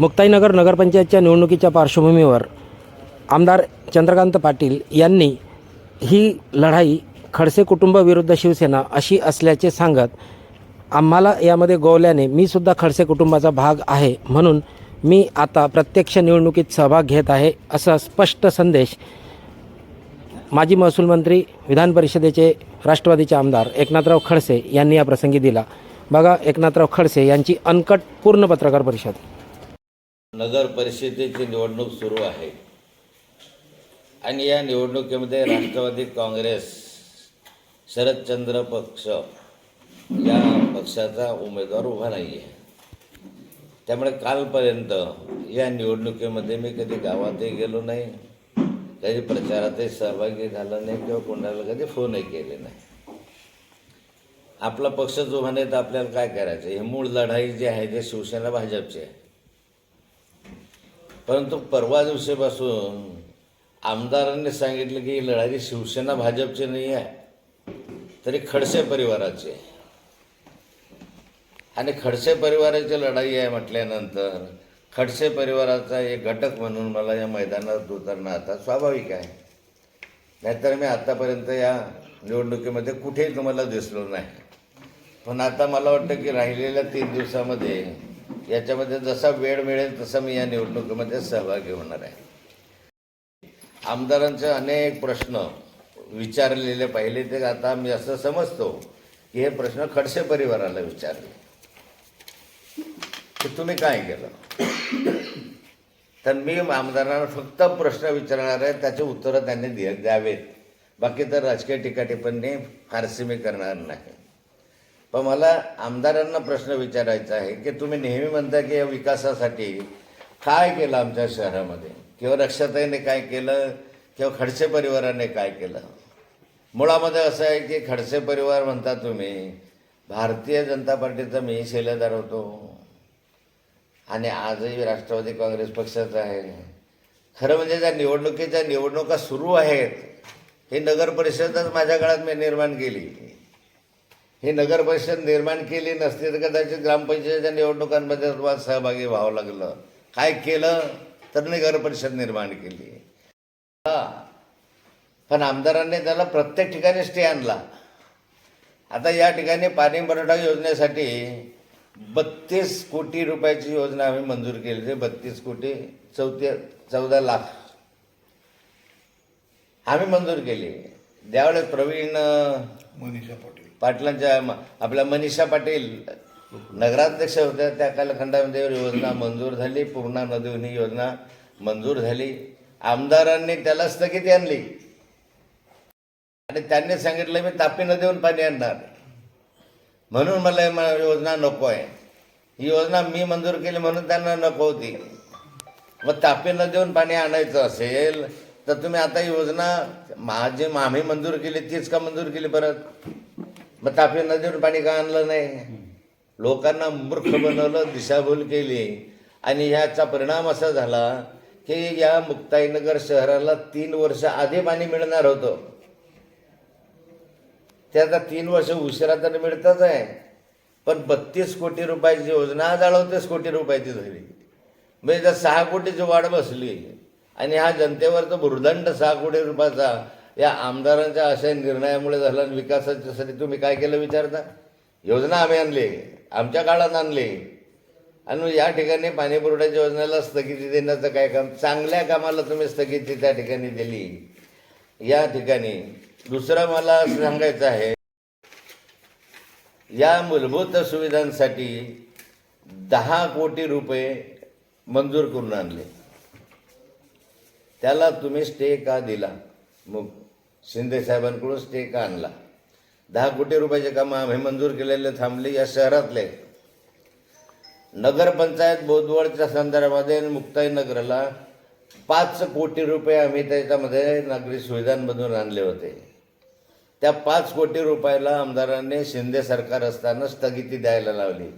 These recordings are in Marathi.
मुक्ताईनगर नगरपंचायतच्या निवडणुकीच्या पार्श्वभूमीवर आमदार चंद्रकांत पाटील यांनी ही लढाई खडसे कुटुंबाविरुद्ध शिवसेना अशी असल्याचे सांगत आम्हाला यामध्ये गोवल्याने मी सुद्धा खडसे कुटुंबाचा भाग आहे म्हणून मी आता प्रत्यक्ष निवडणुकीत सहभाग घेत आहे असा स्पष्ट संदेश माजी महसूल मंत्री विधान परिषदेचे राष्ट्रवादीचे आमदार एकनाथराव खडसे यांनी या प्रसंगी दिला. बघा एकनाथराव खडसे यांची अनकट पूर्ण पत्रकार परिषद. नगर परिषदेची निवडणूक सुरू आहे. आणि या निवडणुकीमध्ये राष्ट्रवादी काँग्रेस शरदचंद्र पक्ष या पक्षाचा उमेदवार उभा नाही आहे त्यामुळे कालपर्यंत या निवडणुकीमध्ये मी कधी गावातही गेलो नाही कधी प्रचारातही सहभागी झाला नाही किंवा कोणाला कधी फोनही केले नाही. आपला पक्षच उभा नाही तर आपल्याला काय करायचं? हे मूळ लढाई जी आहे ते शिवसेना भाजपची आहे. परंतु परवा दिवशीपासून आमदारांनी सांगितलं की ही लढाई शिवसेना भाजपची नाही आहे तरी खडसे परिवाराची आहे. आणि खडसे परिवाराची लढाई आहे म्हटल्यानंतर खडसे परिवाराचा एक घटक म्हणून मला या मैदानात उतरणं आता स्वाभाविक आहे. नाहीतर मी आत्तापर्यंत या निवडणुकीमध्ये कुठेही तुम्हाला दिसलो नाही. पण आता मला वाटतं की राहिलेल्या तीन दिवसामध्ये याच्यामध्ये जसा वेळ मिळेल तसा मी या निवडणुकीमध्ये सहभागी होणार आहे. आमदारांचे अनेक प्रश्न विचारलेले पाहिले ते आता मी असं समजतो की हे प्रश्न खडसे परिवाराला विचारले. की तुम्ही काय केलं? तर मी आमदारांना फक्त प्रश्न विचारणार आहे त्याचे उत्तरं त्यांनी द्यावेत. बाकी तर राजकीय टीकाटिप्पणी फारसी मी करणार नाही. पण मला आमदारांना प्रश्न विचारायचा आहे की तुम्ही नेहमी म्हणता की या विकासासाठी काय केलं आमच्या शहरामध्ये? किंवा रक्षाताईने काय केलं? किंवा खडसे परिवाराने काय केलं? मुळामध्ये असं आहे की खडसे परिवार म्हणता तुम्ही भारतीय जनता पार्टीचा मी शिलेदार होतो. आणि आजही राष्ट्रवादी काँग्रेस पक्षाचा आहे. खरं म्हणजे ज्या निवडणुकीच्या निवडणुका सुरू आहेत हे नगर परिषदच माझ्या काळात मी निर्माण केली. ही नगर परिषद निर्माण केली नसती तर कदाचित ग्रामपंचायतीच्या निवडणुकांमध्ये तुम्हाला सहभागी व्हावं लागलं. काय केलं? तर नगर परिषद निर्माण केली. हा. पण आमदारांनी त्याला प्रत्येक ठिकाणी स्टे आणला. आता या ठिकाणी पाणी पुरवठा योजनेसाठी बत्तीस कोटी रुपयाची योजना आम्ही मंजूर केली होती. बत्तीस कोटी चौथे चौदा लाख आम्ही मंजूर केली. त्यावेळेस प्रवीण मनीषा पाटील. पाटलांच्या आपल्या मनीषा पाटील नगराध्यक्ष होत्या त्या कालखंडामध्ये योजना मंजूर झाली पूर्णा नदीवनी योजना मंजूर झाली. आमदारांनी त्याला स्थगिती आणली. आणि त्यांनी सांगितलं मी तापी नदीवरून पाणी आणणार. म्हणून मला योजना नको आहे. ही योजना मी मंजूर केली म्हणून त्यांना नको होती. मग तापी नदीवरून पाणी आणायचं असेल तर तुम्ही आता योजना माझी आम्ही मंजूर केली तीच का मंजूर केली परत? मग तापी नदीवरून पाणी का आणलं नाही? लोकांना मूर्ख बनवलं दिशाभूल केली. आणि ह्याचा परिणाम असा झाला की या मुक्ताईनगर शहराला तीन वर्ष आधी पाणी मिळणार होतं. ते आता तीन वर्ष उशिरा तर मिळतच आहे. पण बत्तीस कोटी रुपयाची योजना आज अडवतीस कोटी रुपयाची झाली. म्हणजे जर सहा कोटीची वाढ बसली आणि हा जनतेवर तो भुर्दंड सहा कोटी रुपयाचा या आमदारांच्या अशा निर्णयामुळे झाला आणि विकासाच्यासाठी तुम्ही काय केलं विचारता? योजना आम्ही आणली. आमच्या काळात आणली. आणि या ठिकाणी पाणी पुरवठ्याच्या योजनेला स्थगिती देण्याचं काय काम? चांगल्या कामाला तुम्ही स्थगिती त्या ठिकाणी दिली. या ठिकाणी दुसरं मला सांगायचं आहे या मूलभूत सुविधांसाठी दहा कोटी रुपये मंजूर करून आणले. त्याला तुम्ही स्टे का दिला? मग शिंदे साहेबांकडून स्टे आणला. दहा कोटी रुपयाचे कामं आम्ही मंजूर केलेले थांबले या शहरातले. नगरपंचायत बोदवडच्या संदर्भामध्ये मुक्ताई नगरला पाच कोटी रुपये आम्ही त्याच्यामध्ये नागरी सुविधांमधून आणले होते. त्या पाच कोटी रुपयाला आमदारांनी शिंदे सरकार असताना स्थगिती द्यायला लावली.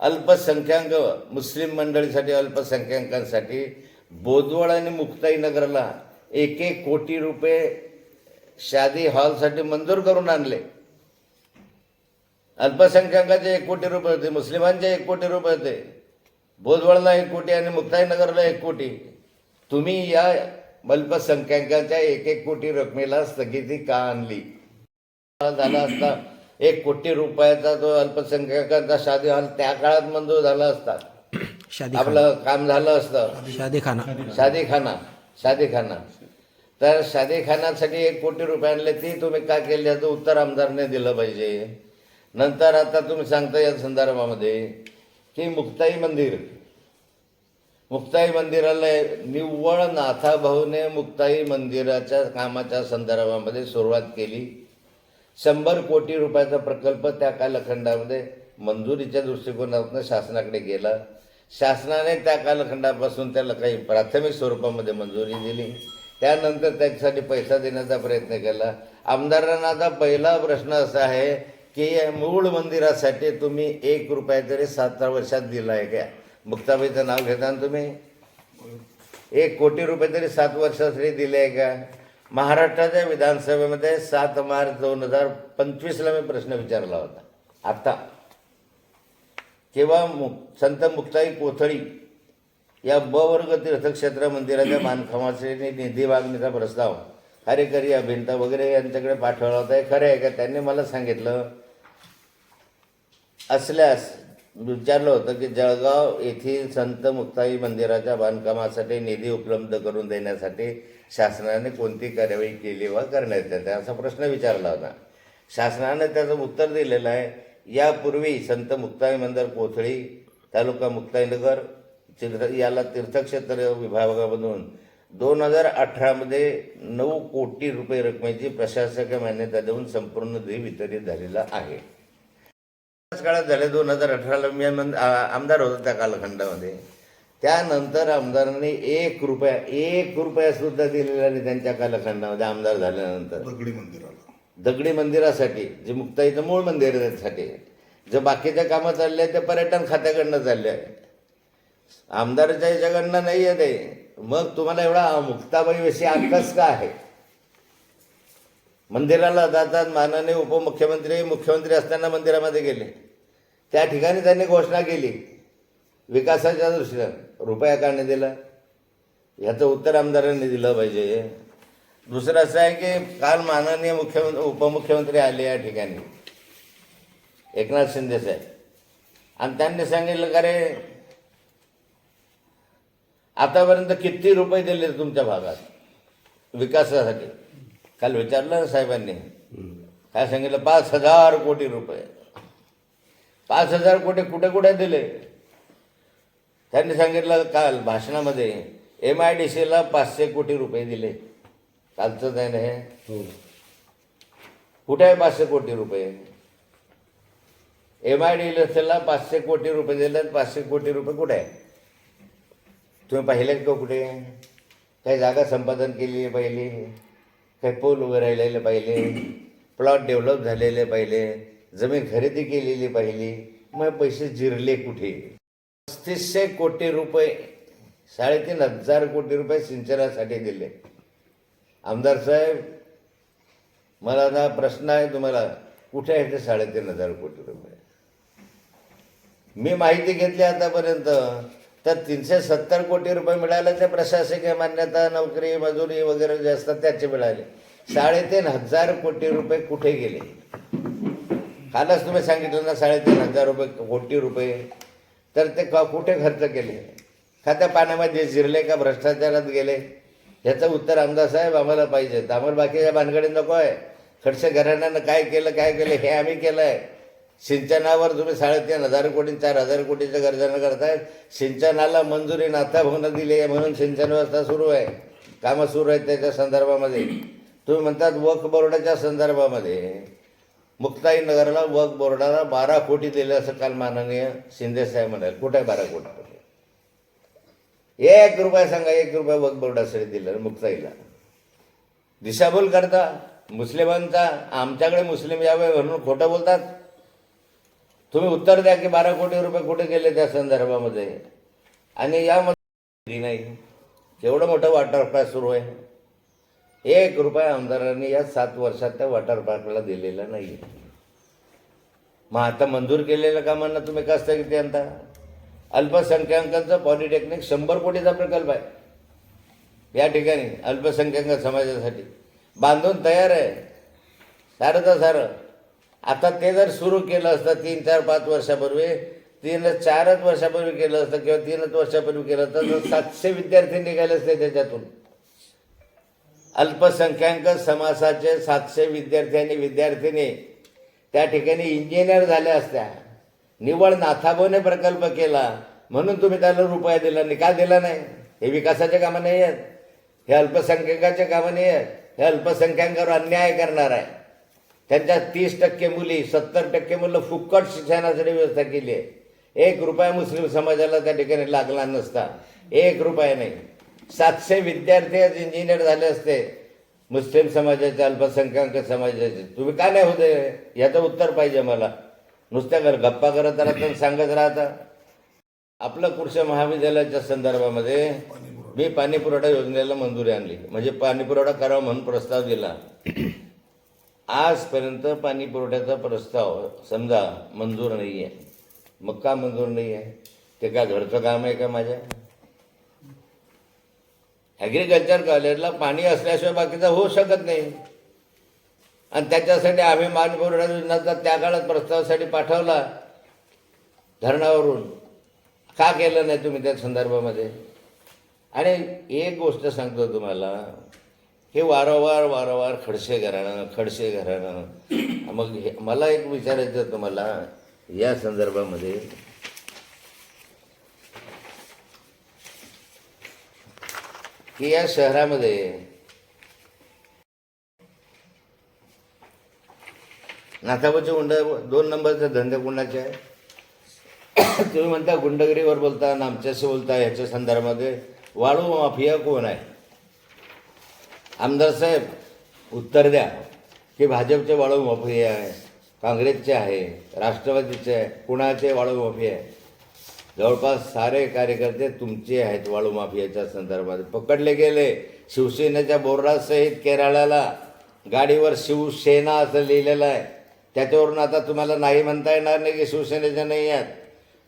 अल्पसंख्याक मुस्लिम मंडळीसाठी अल्पसंख्याकांसाठी बोदवड आणि मुक्ताई नगरला एक एक कोटी रुपये शादी हॉलसाठी मंजूर करून आणले. अल्पसंख्याकाचे एक कोटी रुपये होते मुस्लिमांचे एक कोटी रुपये होते बोधवळला एक कोटी आणि मुक्ताईनगरला एक कोटी. तुम्ही या अल्पसंख्याकाच्या एक एक कोटी रकमेला स्थगिती का आणली? झाला असता एक कोटी रुपयाचा जो अल्पसंख्याकाचा शादी हॉल त्या काळात मंजूर झाला असता. आपलं काम झालं असतं. शादी खाना शादीखाना. शादीखाना. तर शादीखानासाठी एक कोटी रुपये आणले ती तुम्ही का केली? याचं उत्तर आमदारने दिलं पाहिजे. नंतर आता तुम्ही सांगता या संदर्भामध्ये की मुक्ताई मंदिर मुक्ताई मंदिराला निव्वळ नाथाभाऊने मुक्ताई मंदिराच्या कामाच्या संदर्भामध्ये सुरुवात केली. शंभर कोटी रुपयाचा प्रकल्प त्या कालखंडामध्ये मंजुरीच्या दृष्टिकोनातून शासनाकडे गेला. शासनाने त्या कालखंडापासून त्याला काही प्राथमिक स्वरूपामध्ये मंजुरी दिली. त्यानंतर त्याच्यासाठी पैसा देण्याचा प्रयत्न केला. आमदारांना आता पहिला प्रश्न असा आहे की या मूळ मंदिरासाठी तुम्ही एक रुपया तरी सात वर्षात दिला आहे का? मुक्ताबाईचं नाव घेता ना तुम्ही? एक कोटी रुपये तरी सात वर्षासाठी दिले आहे का? महाराष्ट्राच्या विधानसभेमध्ये सात मार्च दोन हजार पंचवीसला मी प्रश्न विचारला होता. आत्ता किंवा मु संत मुक्ताई कोथळी या ब वर्ग तीर्थक्षेत्र मंदिराच्या बांधकामासाठी निधी मागणीचा प्रस्ताव. कार्यकारी अभियंता वगैरे यांच्याकडे पाठवला होता. हे खरं आहे का? त्यांनी मला सांगितलं. असल्यास विचारलं होतं की जळगाव येथील संत मुक्ताई मंदिराच्या बांधकामासाठी निधी उपलब्ध करून देण्यासाठी शासनाने कोणती कार्यवाही केली वा करण्यात येते? असा प्रश्न विचारला होता. शासनाने त्याचं उत्तर दिलेलं आहे. यापूर्वी संत मुक्ताई मंदिर कोथळी तालुका मुक्ताईनगर तीर्थ याला तीर्थक्षेत्र विभागामधून दोन हजार अठरामध्ये नऊ कोटी रुपये रकमेची प्रशासकीय मान्यता देऊन संपूर्ण निधी वितरित झालेला आहे. त्याच काळात झाले दोन हजार अठराला मी आमदार होतो त्या कालखंडामध्ये. त्यानंतर आमदारांनी एक रुपया एक रुपया सुद्धा दिलेला नाही त्यांच्या कालखंडामध्ये आमदार झाल्यानंतर. दगडी मंदिराला. दगडी मंदिरासाठी जे मुक्ताईचं मूळ मंदिर आहे त्यासाठी. जे बाकीच्या कामं चालले आहेत ते पर्यटन खात्याकडनं चालले आहे आमदाराच्या याच्याकडनं नाही आहे ते. मग तुम्हाला एवढा मुक्ताबाईविषयी आकस का आहे? मंदिराला जातात मानाने उपमुख्यमंत्री मुख्यमंत्री असताना मंदिरामध्ये गेले. त्या ठिकाणी त्यांनी घोषणा केली. विकासाच्या दृष्टीनं रुपया का नाही दिला? ह्याचं उत्तर आमदारांनी दिलं पाहिजे. दुसरं असं आहे की काल माननीय मुख्यमंत्री उपमुख्यमंत्री आले या ठिकाणी. एकनाथ शिंदे साहेब. आणि त्यांनी सांगितलं का रे आतापर्यंत किती रुपये दिले तुमच्या भागात? विकासासाठी. काल विचारलं ना साहेबांनी. काय सांगितलं? पाच हजार कोटी रुपये. पाच हजार कोटी कुठे कुठे दिले? त्यांनी सांगितलं काल भाषणामध्ये एम आय डी सीला पाचशे कोटी रुपये दिले. कालचंच आहे ना हे? कुठे आहे पाचशे कोटी रुपये? एम आय डी सीला पाचशे कोटी रुपये दिले पाचशे कोटी रुपये कुठे आहे? तुम्ही पाहिलेत का कुठे? काही जागा संपादन केलेली पाहिली? काही पोल उभे राहिलेले पाहिले? प्लॉट डेव्हलप झालेले पाहिले? जमीन खरेदी केलेली पाहिली? मग पैसे जिरले कुठे? पस्तीसशे कोटी रुपये साडेतीन हजार कोटी रुपये सिंचनासाठी दिले. आमदार साहेब मला ना प्रश्न आहे तुम्हाला. कुठे आहे ते साडेतीन हजार कोटी रुपये? मी माहिती घेतली आतापर्यंत. तर तीनशे सत्तर कोटी रुपये मिळाले ते प्रशासकीय मान्यता नोकरी मजुरी वगैरे जे असतात त्याचे मिळाले. साडेतीन हजार कोटी रुपये कुठे गेले? कालच तुम्ही सांगितलं ना साडेतीन हजार रुपये कोटी रुपये. तर ते क कुठे खर्च केले? खात्या पाण्यामध्ये जिरले का भ्रष्टाचारात गेले? ह्याचं उत्तर आमदार साहेब आम्हाला पाहिजे आम्हाला बाकीच्या भानगडी नको आहे खडसे घराण्यानं काय केलं काय केलं हे आम्ही केलं आहे सिंचनावर तुम्ही साडेतीन हजार कोटी चार हजार कोटीच्या गर्जना करताय. सिंचनाला मंजुरी नाथाभवनं दिली आहे म्हणून सिंचन व्यवस्था सुरू आहे. कामं सुरू आहेत त्याच्या संदर्भामध्ये. तुम्ही म्हणतात वक बोर्डाच्या संदर्भामध्ये. मुक्ताई नगरला वक बोर्डाला बारा कोटी दिले असं काल माननीय शिंदे साहेब म्हणाले. कुठे आहे बारा कोटी? एक रुपया सांगा एक रुपया वक बोर्डासाठी दिलं मुक्ताईला. दिशाभूल करता मुस्लिमांचा आमच्याकडे मुस्लिम यावे म्हणून खोटं बोलतात. तुम्ही उत्तर द्या की बारा कोटी रुपये कुठे गेले त्या संदर्भामध्ये? आणि यामध्ये नाही. एवढं मोठं वॉटर पार्क सुरू आहे. एक रुपया आमदारांनी या सात वर्षात त्या वॉटर पार्कला दिलेला नाही मग आता मंजूर केलेल्या कामांना तुम्ही का स्थगिती आणता? अल्पसंख्याकांचा पॉलिटेक्निक शंभर कोटीचा प्रकल्प आहे. या ठिकाणी अल्पसंख्याक समाजासाठी बांधून तयार आहे. सारं तर सारं. आता ते जर सुरू केलं असतं तीन चार पाच वर्षापूर्वी तीन चारच वर्षापूर्वी केलं असतं किंवा तीनच वर्षापूर्वी केलं असतं तर सातशे विद्यार्थी निघाले असते त्याच्यातून. अल्पसंख्याक समासाचे सातशे विद्यार्थी आणि विद्यार्थिनी त्या ठिकाणी इंजिनियर झाल्या असत्या. निवड नाथाबोने प्रकल्प केला. म्हणून तुम्ही त्याला रुपया दिला नाही. का दिला नाही? हे विकासाचे कामं नाही आहेत. हे अल्पसंख्याकाचे कामं नाही आहेत. हे अल्पसंख्याकांवर अन्याय करणार आहे. त्यांच्या तीस टक्के मुली सत्तर टक्के मुलं फुकट शिक्षणासाठी व्यवस्था केली आहे. एक रुपया मुस्लिम समाजाला त्या ठिकाणी लागला नसता. एक रुपया नाही. सातशे विद्यार्थी आज इंजिनियर झाले असते. मुस्लिम समाजाचे अल्पसंख्याक समाजाचे. तुम्ही का नाही होते याचं उत्तर पाहिजे मला. नुसत्या घर गप्पा करत राहता सांगत राहता. आपलं कृषी महाविद्यालयाच्या संदर्भामध्ये मी पाणीपुरवठा योजनेला मंजुरी आणली. म्हणजे पाणी पुरवठा करावा म्हणून प्रस्ताव दिला. आजपर्यंत पाणी पुरवठ्याचा प्रस्ताव समजा मंजूर नाही आहे मग का मंजूर नाही आहे ते काय घरचं काम आहे का माझ्या? ॲग्रिकल्चर कॉलेजला पाणी असल्याशिवाय बाकीचं होऊ शकत नाही. आणि त्याच्यासाठी आम्ही पाणी पुरवठा योजनाचा त्या काळात प्रस्तावासाठी पाठवला. धरणावरून. का केलं नाही तुम्ही त्या संदर्भामध्ये? आणि एक गोष्ट सांगतो तुम्हाला. हे वारंवार वारंवार खडसे घराणं खडसे घराणं. मग मला एक विचारायचं होतं मला या संदर्भामध्ये. की या शहरामध्ये नाथाबाचे गुंड दोन नंबरचे धंदे कुणाचे आहे? तुम्ही म्हणता गुंडगिरीवर बोलता नामच्याशी आमच्याशी बोलता ह्याच्या संदर्भामध्ये वाळू माफिया कोण आहे? आमदार साहेब उत्तर द्या की भाजपचे वाळू माफिया आहे काँग्रेसचे आहे राष्ट्रवादीचे आहे कुणाचे वाळू माफिया आहे? जवळपास सारे कार्यकर्ते तुमचे आहेत वाळू माफियाच्या संदर्भात. पकडले गेले. शिवसेनेच्या बोर्डासहित केरळाला गाडीवर शिवसेना असं लिहिलेलं आहे. त्याच्यावरून आता तुम्हाला नाही म्हणता येणार नाही की शिवसेनेचे नाही आहेत.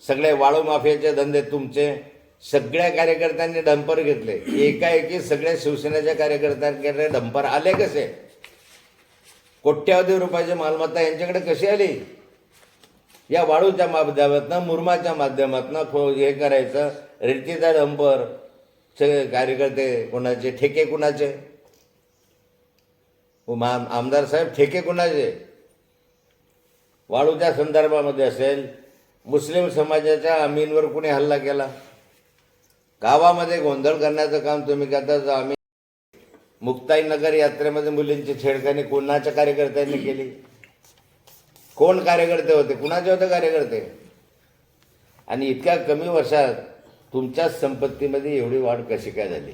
सगळे वाळू माफियाचे धंदे तुमचे. सगळ्या कार्यकर्त्यांनी डंपर घेतले. एकाएकी सगळ्या शिवसेनेच्या कार्यकर्त्यांकडे डंपर आले कसे? कोट्यावधी रुपयाची मालमत्ता यांच्याकडे कशी आली? या वाळूच्या माध्यमातनं मुरमाच्या माध्यमातनं खो हे करायचं रेतीचा डंपर सगळे कार्यकर्ते कोणाचे ठेके कुणाचे? मा आमदार साहेब ठेके कुणाचे? वाळूच्या संदर्भामध्ये असेल मुस्लिम समाजाच्या अमीनवर कुणी हल्ला केला? गावामध्ये गोंधळ करण्याचं काम तुम्ही करता तर आम्ही मुक्ताईनगर यात्रेमध्ये मुलींची छेडखानी कोणाच्या कार्यकर्त्यांनी केली? कोण कार्यकर्ते होते? कुणाचे होते कार्यकर्ते? आणि इतक्या कमी वर्षात तुमच्या संपत्तीमध्ये एवढी वाढ कशी काय झाली?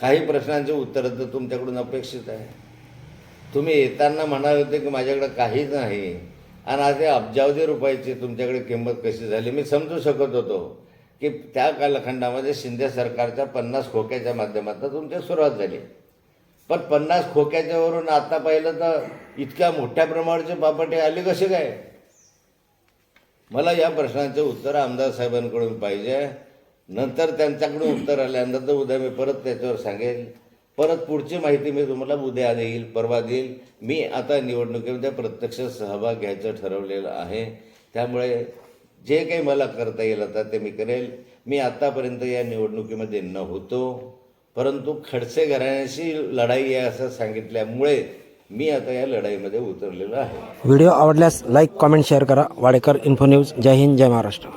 काही प्रश्नांचे उत्तर तर तुमच्याकडून अपेक्षित आहे. तुम्ही येताना म्हणाले होते की माझ्याकडे काहीच नाही. आणि आज अब्जावधी रुपयाची तुमच्याकडे किंमत कशी झाली? मी समजू शकत होतो. की त्या कालखंडामध्ये शिंदे सरकारच्या पन्नास खोक्याच्या माध्यमातून तुमची सुरुवात झाली. पण पन्नास खोक्याच्यावरून आता पाहिलं तर इतक्या मोठ्या प्रमाणाचे बापटे आले कसे काय? मला या प्रश्नांचे उत्तर आमदार साहेबांकडून पाहिजे. नंतर त्यांच्याकडून उत्तर आल्यानंतर उद्या मी परत त्याच्यावर सांगेल. परत पुढची माहिती मी तुम्हाला उद्या देईल परवा देईल. मी आता निवडणुकीमध्ये प्रत्यक्ष सहभाग घ्यायचं ठरवलेलं आहे. त्यामुळे जे काही मला करता येईल आता ते मी करेल. मी आत्तापर्यंत या निवडणुकीमध्ये नव्हतो परंतु खडसे घराण्याशी लढाई आहे असं सांगितल्यामुळे मी आता या लढाईमध्ये उतरलेलो आहे. व्हिडिओ आवडल्यास लाईक कॉमेंट शेअर करा. Wadekar info news. जय हिंद जय महाराष्ट्र.